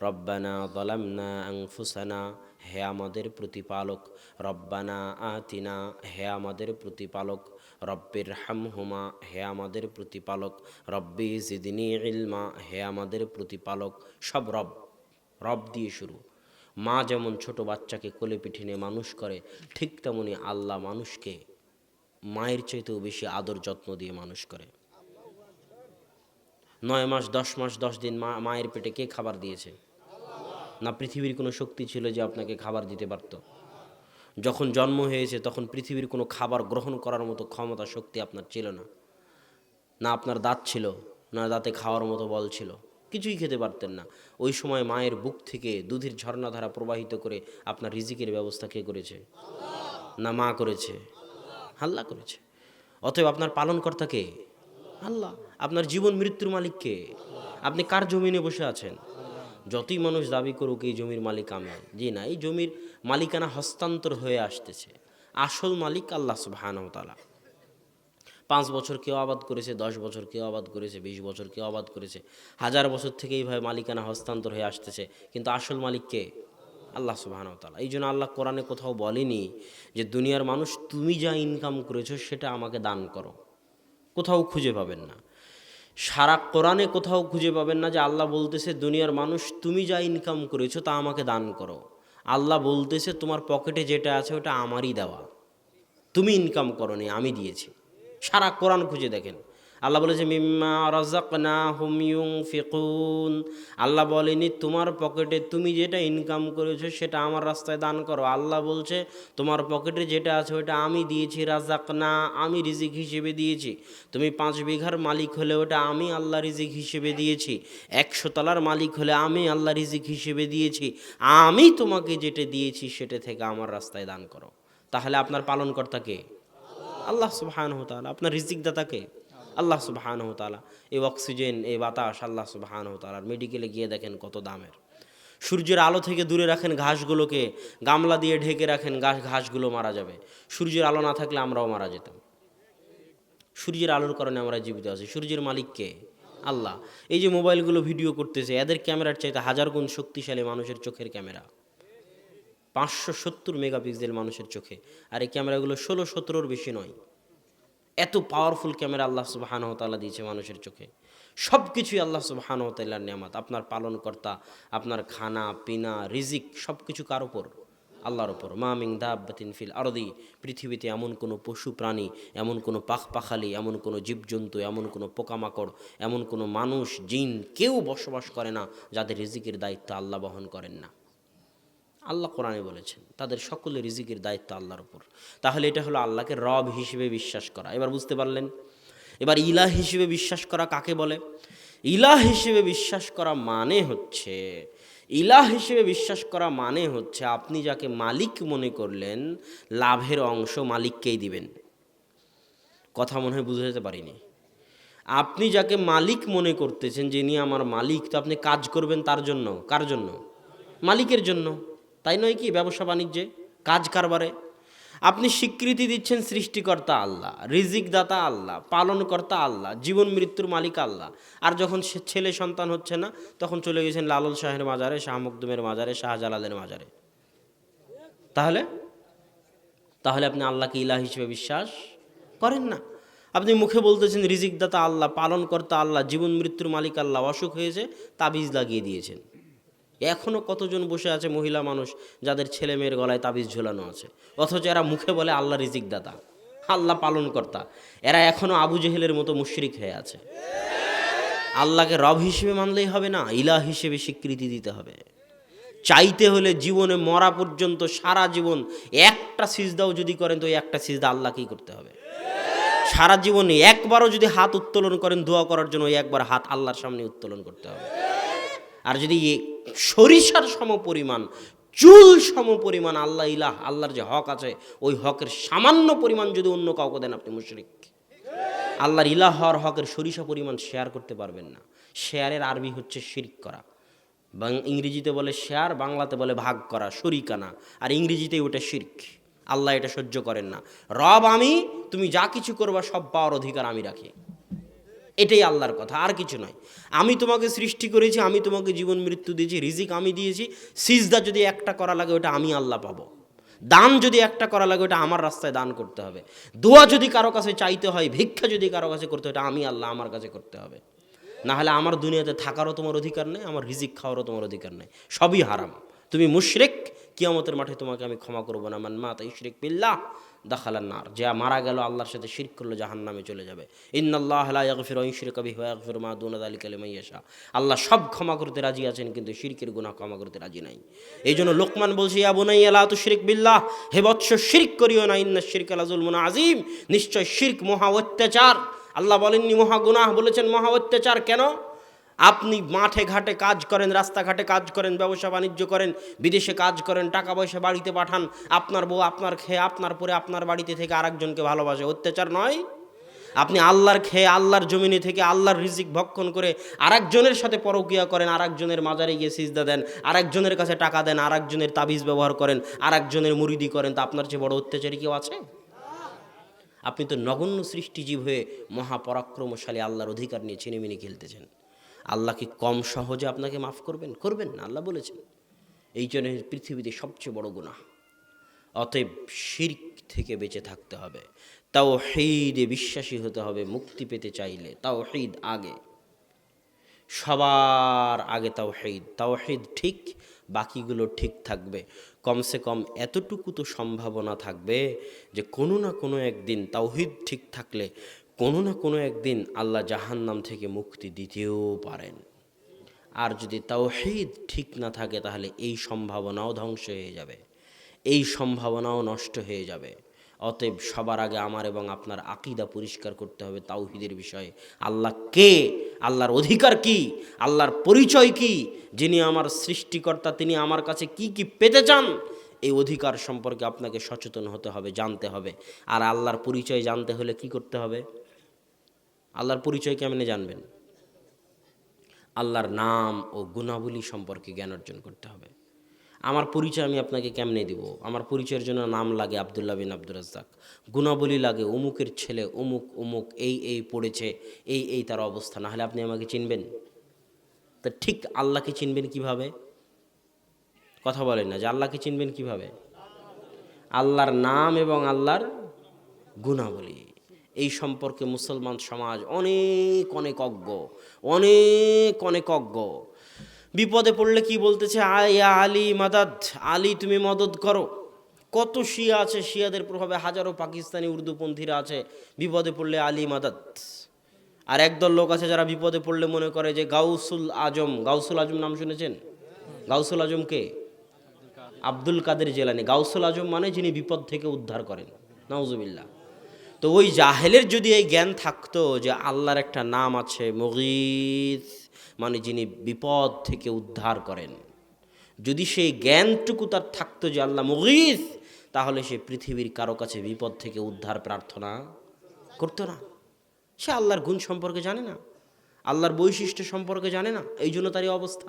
রব্বানা দলামনা আংফুসানা হে আমাদের প্রতিপালক। রব্বানা আতিনা, হে আমাদের প্রতিপালক। রব্বির হামহুমা হে আমাদের প্রতিপালক। রব্বি জিদিনী ইলমা, হে আমাদের প্রতিপালক। সব রব রব দিয়ে শুরু। মা যেমন ছোট বাচ্চাকে কোলে পিঠে নিয়ে মানুষ করে, ঠিক তেমনি আল্লাহ মানুষকে মায়ের চাইতেও বেশি আদর যত্ন দিয়ে মানুষ করে। নয় মাস, দশ মাস, দশ দিন মা, মায়ের পেটে কে খাবার দিয়েছে? না পৃথিবীর কোনো শক্তি ছিল যে আপনাকে খাবার দিতে পারত। যখন জন্ম হয়েছে তখন পৃথিবীর কোনো খাবার গ্রহণ করার মতো ক্ষমতা শক্তি আপনার ছিল না। না আপনার দাঁত ছিল না দাঁতে খাওয়ার মতো বল ছিল। কিছুই খেতে পারতেন না। ওই সময় মায়ের বুক থেকে দুধের ঝর্ণাধারা প্রবাহিত করে আপনার রিজিকের ব্যবস্থা কে করেছে? না মা করেছে? আল্লাহ করেছে। অতএব আপনার পালনকর্তা কে? আল্লাহ। আপনার জীবন মৃত্যুর মালিক কে? আপনি কার জমিনে বসে আছেন? যতই মানুষ দাবি করুক এই জমির মালিক আমি জি না, এই জমির মালিকানা হস্তান্তর হয়ে আসতেছে। আসল মালিক আল্লাহ সুবাহানতালা পাঁচ বছর কেউ আবাদ করেছে, দশ বছর কেউ আবাদ করেছে, বিশ বছর কেউ আবাদ করেছে, হাজার বছর থেকে এইভাবে মালিকানা হস্তান্তর হয়ে আসতেছে, কিন্তু আসল মালিক কে? আল্লাহ সুবাহানতালা এই জন্য আল্লাহ কোরআনে কোথাও বলেনি যে দুনিয়ার মানুষ তুমি যা ইনকাম করেছ সেটা আমাকে দান করো। কোথাও খুঁজে পাবেন না। সারা কোরআনে কোথাও খুঁজে পাবেন না যে আল্লাহ বলতেছে, দুনিয়ার মানুষ, তুমি যা ইনকাম করেছ তা আমাকে দান করো। আল্লাহ বলতেছে, তোমার পকেটে যেটা আছে, ওটা আমারই দেওয়া। তুমি ইনকাম করো আমি দিয়েছি। সারা কোরআন খুঁজে দেখেন। আল্লাহ বলেছে মিম্মা রাজাকনা হুমিউং ফিকুন আল্লাহ বলেনি, তোমার পকেটে তুমি যেটা ইনকাম করেছ সেটা আমার রাস্তায় দান করো। আল্লাহ বলছে, তোমার পকেটে যেটা আছে ওটা আমি দিয়েছি রাজাক না আমি রিজিক হিসেবে দিয়েছি। তুমি পাঁচ বিঘার মালিক হলে ওটা আমি আল্লাহ রিজিক হিসেবে দিয়েছি। একশো তলার মালিক হলে আমি আল্লাহ রিজিক হিসেবে দিয়েছি। আমি তোমাকে যেটা দিয়েছি সেটা থেকে আমার রাস্তায় দান করো। তাহলে আপনার পালনকর্তাকে আল্লাহ সুবহান হতালা আপনার রিজিক দাতাকে আল্লাহ সুবহান হতালা এই অক্সিজেন, এই বাতাস আল্লাহ সুবহান হতালার মেডিকেলে গিয়ে দেখেন কত দামের। সূর্যের আলো থেকে দূরে রাখেন ঘাসগুলোকে, গামলা দিয়ে ঢেকে রাখেন ঘাস ঘাসগুলো মারা যাবে। সূর্যের আলো না থাকলে আমরাও মারা যেতাম। সূর্যের আলোর কারণে আমরা জীবিত আছি। সূর্যের মালিককে আল্লাহ। এই যে মোবাইলগুলো ভিডিও করতেছে, এদের ক্যামেরার চাইতে হাজার গুণ শক্তিশালী মানুষের চোখের ক্যামেরা। পাঁচশো সত্তর মেগাপিক্সেল মানুষের চোখে। আর এই ক্যামেরাগুলো ষোলো সতেরোর বেশি নয়। এত পাওয়ারফুল ক্যামেরা আল্লাহ সুবাহানহতাল্লাহ দিয়েছে মানুষের চোখে। সব কিছুই আল্লাহ সুবাহানহতাল্লার নিয়ামত। আপনার পালনকর্তা, আপনার খানা, পিনা, রিজিক সব কিছু কার ওপর আল্লাহর ওপর মামিং দাবাতিন ফিল আরদি, পৃথিবীতে এমন কোনো পশু প্রাণী, এমন কোনো পাখ পাখালি, এমন কোনো জীবজন্তু, এমন কোনো পোকামাকড়, এমন কোনো মানুষ, জিন কেউ বসবাস করে না, যাদের রিজিকের দায়িত্ব আল্লাহ বহন করেন না। আল্লাহ কোরআনে বলেছেন, তাদের সকলের রিজিকের দায়িত্ব আল্লাহর উপর। তাহলে এটা হলো আল্লাহকে রব হিসেবে বিশ্বাস করা। এবার বুঝতে পারলেন? এবার ইলাহ হিসেবে বিশ্বাস করা কাকে বলে? ইলাহ হিসেবে বিশ্বাস করা মানে হচ্ছে, ইলাহ হিসেবে বিশ্বাস করা মানে হচ্ছে আপনি যাকে মালিক মনে করলেন, লাভের অংশ মালিককেই দিবেন। কথা মনে হয় বুঝতে পারিনি। আপনি যাকে মালিক মনে করতেছেন, যিনি আমার মালিক, তো আপনি কাজ করবেন তার জন্য, কার জন্য? মালিকের জন্য। তাই নয় কি ব্যবসা বাণিজ্যে, কাজ কারবারে? আপনি স্বীকৃতি দিচ্ছেন সৃষ্টিকর্তা আল্লাহ রিজিক দাতা আল্লাহ, পালনকর্তা আল্লাহ, জীবন মৃত্যুর মালিক আল্লাহ। আর যখন সে ছেলে সন্তান হচ্ছে না, তখন চলে গেছেন লালন শাহের মাজারে, শাহ মকদুমের মাজারে, শাহজালালের মাজারে। তাহলে? তাহলে আপনি আল্লাহকে ইলাহ হিসেবে বিশ্বাস করেন না। আপনি মুখে বলতেছেন রিজিক দাতা আল্লাহ, পালনকর্তা আল্লাহ, জীবন মৃত্যুর মালিক আল্লাহ, অসুখ হয়েছে, তাবিজ লাগিয়ে দিয়েছেন। এখনও কতজন বসে আছে মহিলা মানুষ যাদের ছেলে মেয়ের গলায় তাবিজ ঝোলানো আছে? অথচ এরা মুখে বলে আল্লাহ রিজিক দাতা আল্লাহ পালনকর্তা। এরা এখনও আবু জেহেলের মতো মুশরিক হয়ে আছে। আল্লাহকে রব হিসেবে মানলেই হবে না ইলা হিসেবে স্বীকৃতি দিতে হবে। চাইতে হলে জীবনে মরা পর্যন্ত সারা জীবন একটা সিজদাও যদি করেন, তো একটা সিজদা আল্লাহকেই করতে হবে। সারা জীবনে একবারও যদি হাত উত্তোলন করেন, দোয়া করার জন্য একবার হাত আল্লাহর সামনে উত্তোলন করতে হবে। আর যদি সরিষার সম পরিমাণ চুল সম পরিমাণ আল্লাহ ইলাহ, আল্লাহর যে হক আছে, ওই হকের সামান্য পরিমাণ যদি অন্য কাউকে দেন আপনি মুশরিক। আল্লাহর ইলাহ হওয়ার হকের সরিষা পরিমাণ শেয়ার করতে পারবেন না। শেয়ারের আরবি হচ্ছে শিরিক করা। ইংরেজিতে বলে শেয়ার বাংলাতে বলে ভাগ করা শরিকানা আর ইংরেজিতে ওটা শিরক। আল্লাহ এটা সহ্য করেন না। রব আমি, তুমি যা কিছু করবা সব পাওয়ার অধিকার আমি রাখি। এটাই আল্লাহর কথা, আর কিছু নয়। আমি তোমাকে সৃষ্টি করেছি, আমি তোমাকে জীবন মৃত্যু দিয়েছি, রিজিক আমি দিয়েছি, সিজদা যদি একটা করা লাগে ওটা আমি আল্লাহ পাবো। দান যদি একটা করা লাগে ওটা আমার রাস্তায় দান করতে হবে। দোয়া যদি কারও কাছে চাইতে হয়, ভিক্ষা যদি কারও কাছে করতে হয়, ওটা আমি আল্লাহ আমার কাছে করতে হবে। না হলে আমার দুনিয়াতে থাকারও তোমার অধিকার নেই, আমার রিজিক খাওয়ারও তোমার অধিকার নেই। সবই হারাম। তুমি মুশরেক, কিয়ামতের মাঠে তোমাকে আমি ক্ষমা করব না। মান মা তাই শিরিক বিল্লাহ। দাখালান নার। যা মারা গেল, আল্লাহর সাথে শিরক করল জাহান নামে চলে যাবে। ইন্নাল্লাহ লা ইয়াগফিরু আন ইউশরিকা বিহি ওয়া মা দুনা যালিকা লিমান ইয়াশা। আল্লাহ সব ক্ষমা করতে রাজি আছেন, কিন্তু শিরকের গুনাহ ক্ষমা করতে রাজি নাই। এই জন্য লোকমান বলছে, ইয়া বুনাইয়া, লা তুশরিক বিল্লাহ, হে বৎস, শিরক করিও না, ইন্না শিরকা লা যুলমুন আযীম। নিশ্চয় শিরক মহা অত্যাচার। আল্লাহ বলেননি মহা গুনাহ, বলেছেন মহা অত্যাচার কেন? আপনি মাঠে ঘাটে কাজ করেন, রাস্তাঘাটে কাজ করেন, ব্যবসা বাণিজ্য করেন, বিদেশে কাজ করেন, টাকা পয়সা বাড়িতে পাঠান, আপনার বউ আপনার খেয়ে আপনার পরে আপনার বাড়িতে থেকে আরেকজনকে ভালোবাসে। অত্যাচার নয়। আপনি আল্লাহর খেয়ে আল্লাহর জমিনে থেকে আল্লাহর রিজিক ভক্ষণ করে আরেকজনের সাথে পরকিয়া করেন, আরেকজনের মাজারে গিয়ে সিজদা দেন, আরেকজনের কাছে টাকা দেন, আরেকজনের তাবিজ ব্যবহার করেন, আরেকজনের মুরিদি করেন, তা আপনার চেয়ে বড় অত্যাচারী কেউ আছে? আপনি তো নগণ্য সৃষ্টিজীব হয়ে মহাপরাক্রমশালী আল্লাহর অধিকার নিয়ে ছিনেমিনি খেলতেছেন। আল্লাহ কি কম সহজে আপনাকে মাফ করবেন? করবেন না, আল্লাহ বলেছেন। এই জন্য পৃথিবীতে সবচেয়ে বড় গুনাহ। অতএব শির্ক থেকে বেঁচে থাকতে হবে। তাও হেদে বিশ্বাসী হতে হবে, মুক্তি পেতে চাইলে। তাও হেদ আগে। সবার আগে তাও হেদ তাও হেদ ঠিক, বাকিগুলো ঠিক থাকবে। কমসে কম এতটুকু তো সম্ভাবনা থাকবে যে কোনো না কোনো একদিন তাওহিদ ঠিক থাকলে কোনো না কোনো একদিন আল্লাহ জাহান্নাম থেকে মুক্তি দিতেও পারেন। আর যদি তাওহিদ ঠিক না থাকে, তাহলে এই সম্ভাবনাও ধ্বংস হয়ে যাবে। এই সম্ভাবনাও নষ্ট হয়ে যাবে। অতএব সবার আগে আমার এবং আপনার আকিদা পরিষ্কার করতে হবে তাওহিদের বিষয়ে। আল্লাহ কে? আল্লাহর অধিকার কি? আল্লাহর পরিচয় কি? যিনি আমার সৃষ্টিকর্তা, তিনি আমার কাছে কি কি পেতে চান? এই অধিকার সম্পর্কে আপনাকে সচেতন হতে হবে, জানতে হবে। আর আল্লাহর পরিচয় জানতে হলে কি করতে হবে? আল্লাহর পরিচয় কেমনে জানবেন? আল্লাহর নাম ও গুণাবলী সম্পর্কে জ্ঞান অর্জন করতে হবে। আমার পরিচয় আমি আপনাকে কেমনে দিব? আমার পরিচয়ের জন্য নাম লাগে আবদুল্লাহ বিন আব্দুর রাজ্জাক। গুণাবলী লাগে অমুকের ছেলে, অমুক অমুক, এই এই পড়েছে, এই এই তার অবস্থা। না হলে আপনি আমাকে চিনবেন। তা ঠিক আল্লাহকে চিনবেন কীভাবে? কথা বলেন না, যে আল্লাহকে চিনবেন কীভাবে? আল্লাহর নাম এবং আল্লাহর গুণাবলী। এই সম্পর্কে মুসলমান সমাজ অনেক অনেক অজ্ঞ, অনেক অনেক অজ্ঞ। বিপদে পড়লে কি বলতেছে? আয়া আলী, মাদাদ, আলী তুমি মদত করো। কত শিয়া আছে, শিয়াদের প্রভাবে হাজারো পাকিস্তানি উর্দুপন্থীরা আছে, বিপদে পড়লে আলী, মাদাদ। আর একদল লোক আছে যারা বিপদে পড়লে মনে করে যে গাউসুল আজম গাউসুল আজম নাম শুনেছেন? গাউসুল আজম কে? আব্দুল কাদের জেলানি। গাউসুল আজম মানে যিনি বিপদ থেকে উদ্ধার করেন। নাউজুবিল্লাহ। তো ওই জাহেলের যদি এই জ্ঞান থাকতো যে আল্লাহর একটা নাম আছে মগিদ মানে যিনি বিপদ থেকে উদ্ধার করেন, যদি সেই জ্ঞানটুকু তার থাকতো যে আল্লাহ মগিদ তাহলে সে পৃথিবীর কারও কাছে বিপদ থেকে উদ্ধার প্রার্থনা করতো না। সে আল্লাহর গুণ সম্পর্কে জানে না, আল্লাহর বৈশিষ্ট্য সম্পর্কে জানে না, এই জন্য তারই অবস্থা।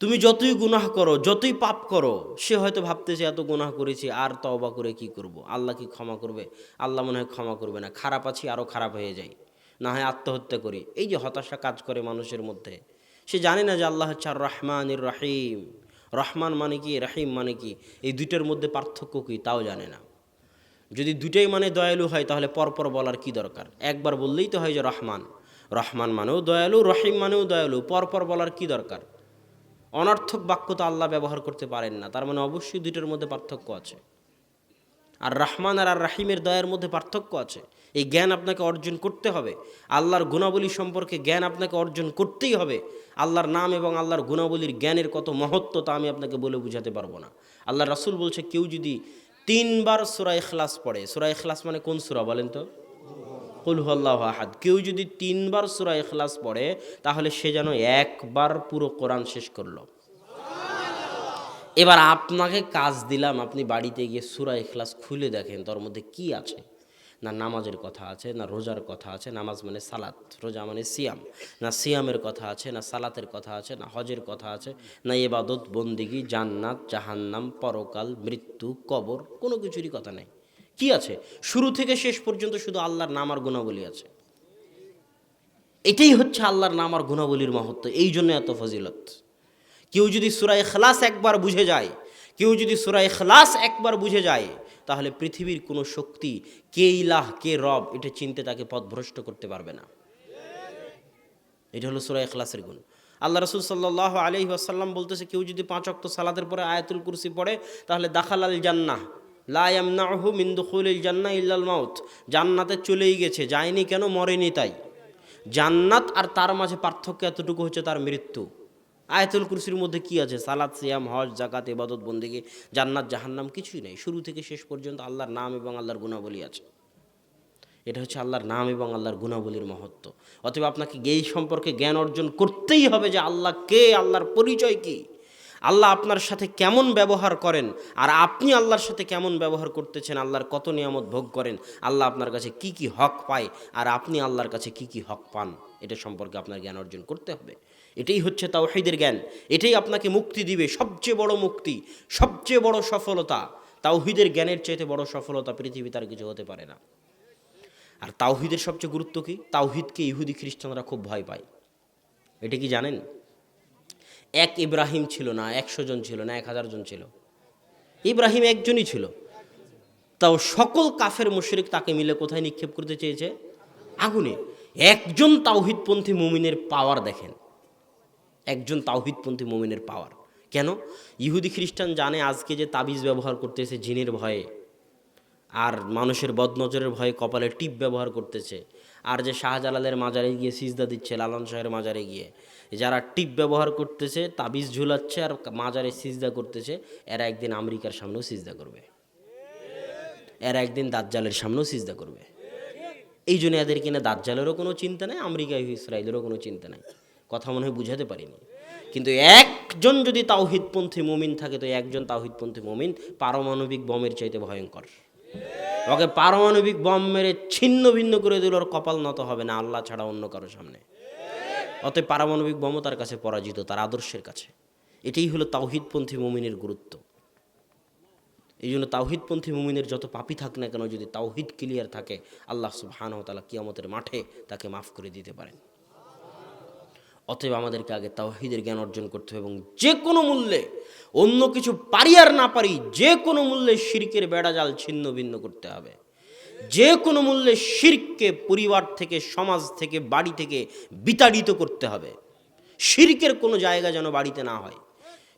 তুমি যতই গুনাহ করো, যতই পাপ করো, সে হয়তো ভাবতেছে, এত গুনাহ করেছি, আর তওবা করে কি করব। আল্লাহ কি ক্ষমা করবে? আল্লাহ মনে হয় ক্ষমা করবে না। খারাপ আছি আরও খারাপ হয়ে যাই। না হয় আত্মহত্যা করি। এই যে হতাশা কাজ করে মানুষের মধ্যে। সে জানে না যে আল্লাহ হচ্ছে আর রহমানির রাহিম। রহমান মানে কি? রাহিম মানে কি? এই দুইটার মধ্যে পার্থক্য কী? তাও জানে না। যদি দুটাই মানে দয়ালু হয়, তাহলে পরপর বলার কি দরকার? একবার বললেই তো হয় যে রহমান। রহমান মানেও দয়ালু, রহিম মানেও দয়ালু। পরপর বলার কি দরকার? অনর্থক বাক্য তো আল্লাহ ব্যবহার করতে পারেন না। তার মানে অবশ্যই দুইটার মধ্যে পার্থক্য আছে। আর রাহমান আর আর রাহিমের দয়ার মধ্যে পার্থক্য আছে। এই জ্ঞান আপনাকে অর্জন করতে হবে। আল্লাহর গুণাবলী সম্পর্কে জ্ঞান আপনাকে অর্জন করতেই হবে। আল্লাহর নাম এবং আল্লাহর গুণাবলীর জ্ঞানের কত মহত্ব তা আমি আপনাকে বলে বুঝাতে পারব না। আল্লাহ রাসুল বলছে, কেউ যদি তিনবার সুরা এখলাস পড়ে, সুরা এখলাস মানে কোন সুরা বলেন তো? কুল আল্লাহ আহাদ। কেউ যদি তিনবার সুরা এখলাস পড়ে, তাহলে সে যেন একবার পুরো কোরআন শেষ করল। এবার আপনাকে কাজ দিলাম, আপনি বাড়িতে গিয়ে সুরা এখলাস খুলে দেখেন, তোর মধ্যে কি আছে? না নামাজের কথা আছে, না রোজার কথা আছে, নামাজ মানে সালাত, রোজা মানে সিয়াম। না সিয়ামের কথা আছে, না সালাতের কথা আছে, না হজের কথা আছে, না এবাদত বন্দিগি, জান্নাত, জাহান্নাম, পরকাল, মৃত্যু, কবর, কোনো কিছুরই কথা নেই। কি আছে? শুরু থেকে শেষ পর্যন্ত শুধু আল্লাহর নাম আর গুণাবলী আছে। এটাই হচ্ছে আল্লাহর নাম আর গুণাবলীর মহত্ব এই জন্য এত ফজিলত। কেউ যদি সুরায় খালাস একবার বুঝে যায়, কেউ যদি সুরায় খালাস একবার বুঝে যায়, তাহলে পৃথিবীর কোনো শক্তি, কে ইলাহ, কে রব, এটা চিনতে তাকে পথভ্রষ্ট করতে পারবে না। এটা হলো সুরায় খালাসের গুণ। আল্লাহ রসুল সাল্লাহ আলি আসাল্লাম বলতেছে, কেউ যদি পাঁচ অক্ত সালাদের পরে আয়াতুল কুরসি পড়ে, তাহলে দাখাল আল জান্নাহ। লায়ামনাহু মিন্দুখুল জান্না ইল্লাল মাউত। জান্নাতে চলেই গেছে, যায়নি কেন? মরেনি তাই। জান্নাত আর তার মাঝে পার্থক্য এতটুকু হচ্ছে তার মৃত্যু। আয়াতুল কুরসির মধ্যে কি আছে? সালাদ সিয়াম, হজ জাকাত ইবাদত বন্দিকে জান্নাত, জাহান্নাম, কিছুই নেই। শুরু থেকে শেষ পর্যন্ত আল্লাহর নাম এবং আল্লাহর গুণাবলী আছে। এটা হচ্ছে আল্লাহর নাম এবং আল্লাহর গুণাবলীর মহত্ব। অতএব আপনাকে এই সম্পর্কে জ্ঞান অর্জন করতেই হবে যে আল্লাহ কে, আল্লাহর পরিচয় কি। আল্লাহ আপনার সাথে কেমন ব্যবহার করেন আর আপনি আল্লাহর সাথে কেমন ব্যবহার করতেছেন, আল্লাহর কত নিয়ামত ভোগ করেন, আল্লাহ আপনার কাছে কি কি হক পায় আর আপনি আল্লাহর কাছে কি কি হক পান, এটা সম্পর্কে আপনার জ্ঞান অর্জন করতে হবে। এটাই হচ্ছে তাওহিদের জ্ঞান, এটাই আপনাকে মুক্তি দিবে, সবচেয়ে বড় মুক্তি, সবচেয়ে বড় সফলতা। তাওহিদের জ্ঞানের চাইতে বড় সফলতা পৃথিবী তার কিছু হতে পারে না। আর তাওহিদের সবচেয়ে গুরুত্ব কি? তাওহিদকে ইহুদি খ্রিস্টানরা খুব ভয় পায়। এটা কি জানেন? এক ইব্রাহিম ছিল না, একশো জন ছিল না, এক হাজার জন ছিল। ইব্রাহিম একজনই ছিল। তাও সকল কাফের মুশরিক তাকে মিলে কোথায় নিক্ষেপ করতে চেয়েছে? আগুনে। একজন তাওহিদপন্থী মুমিনের পাওয়ার দেখেন। একজন তাওহিদপন্থী মুমিনের পাওয়ার কেন? ইহুদি খ্রিস্টান জানে আজকে যে তাবিজ ব্যবহার করতেছে জিনের ভয়ে। আর মানুষের বদনজরের ভয়ে কপালে টিপ ব্যবহার করতেছে। আর যে শাহজালালের মাজারে গিয়ে সিজদা দিচ্ছে, লালন শাহের মাজারে গিয়ে। যারা টিপ ব্যবহার করতেছে, তাবিজ ঝুলাচ্ছে আর মাজারে সিজদা করতেছে, এরা একদিন আমেরিকার সামনেও সিজদা করবে। এরা একদিন দাজ্জালের সামনেও সিজদা করবে। এই জন্য এদের কিনা দাজ্জালেরও কোনো চিন্তা নেই আমেরিকা ইসরায়েলেরও কোনো চিন্তা নেই। কথা মনে হয় বুঝাতে পারিনি। কিন্তু একজন যদি তাওহিদপন্থী মুমিন থাকে, তো একজন তাওহিদপন্থী মুমিন পারমাণবিক বমের চাইতে ভয়ঙ্কর। ওকে পারমাণবিক বম মেরে ছিন্ন ভিন্ন করে দিল, ওর কপাল নত হবে না, আল্লাহ ছাড়া অন্য কারোর সামনে। অতএব পারমাণবিক বমও তার কাছে পরাজিত, তার আদর্শের কাছে। এটাই হলো তাওহিদপন্থী মুমিনের গুরুত্ব। এই জন্য তাওহিদপন্থী মুমিনের যত পাপি থাক না কেন, যদি তাওহিদ ক্লিয়ার থাকে, আল্লাহ সুবহান তালা কিয়ামতের মাঠে তাকে মাফ করে দিতে পারেন। অতএব আমাদেরকে আগে তাওহিদের জ্ঞান অর্জন করতে হবে এবং যে কোনো মূল্যে, অন্য কিছু পারি আর না পারি, যে কোনো মূল্যে শিরকের বেড়াজাল ছিন্ন ভিন্ন করতে হবে। যে কোনো মূল্যে শিরককে পরিবার থেকে, সমাজ থেকে, বাড়ি থেকে বিতাড়িত করতে হবে। শিরকের কোনো জায়গা যেন বাড়িতে না হয়।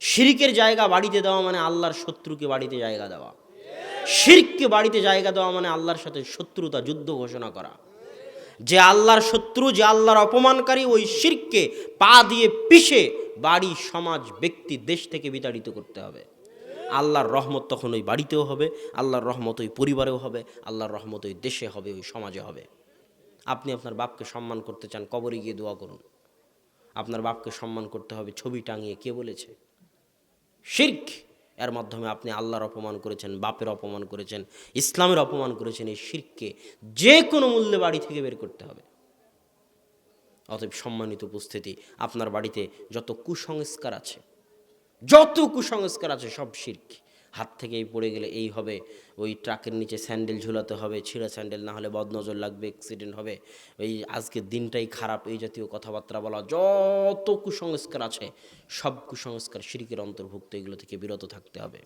শিরকের জায়গা বাড়িতে দেওয়া মানে আল্লাহর শত্রুকে বাড়িতে জায়গা দেওয়া। শিরককে বাড়িতে জায়গা দেওয়া মানে আল্লাহর সাথে শত্রুতা, যুদ্ধ ঘোষণা করা। যে আল্লাহর শত্রু, যে আল্লাহর অপমানকারী ওই শিরককে পা দিয়ে পিষে বাড়ি, সমাজ, ব্যক্তি, দেশ থেকে বিতাড়িত করতে হবে। আল্লাহর রহমত তখন ওই বাড়িতেও হবে, আল্লাহর রহমত ওই পরিবারেও হবে, আল্লাহর রহমত ওই দেশে হবে, ওই সমাজে হবে। আপনি আপনার বাপকে সম্মান করতে চান, কবরে গিয়ে দোয়া করুন। আপনার বাপকে সম্মান করতে হবে, ছবি টাঙিয়ে কে বলেছে? শির্ক! এর মাধ্যমে আপনি আল্লাহর অপমান করেছেন, বাপের অপমান করেছেন, ইসলামের অপমান করেছেন, এই শিরকে যে কোনো মূল্যে বাড়ি থেকে বের করতে হবে। অতএব সম্মানিত উপস্থিতি, আপনার বাড়িতে যত কুসংস্কার আছে, যত কুসংস্কার আছে সব শির্ক। হাত থেকে এই পড়ে গেলে এই হবে। ওই ট্রাকের নিচে স্যান্ডেল ঝুলাতে হবে, ছিঁড়া স্যান্ডেল না হলে বদনজর লাগবে অ্যাক্সিডেন্ট হবে। এই আজকের দিনটাই খারাপ, এই জাতীয় কথাবার্তা বলা, যত কুসংস্কার আছে, সব কুসংস্কার সিরিকের অন্তর্ভুক্ত, এগুলো থেকে বিরত থাকতে হবে।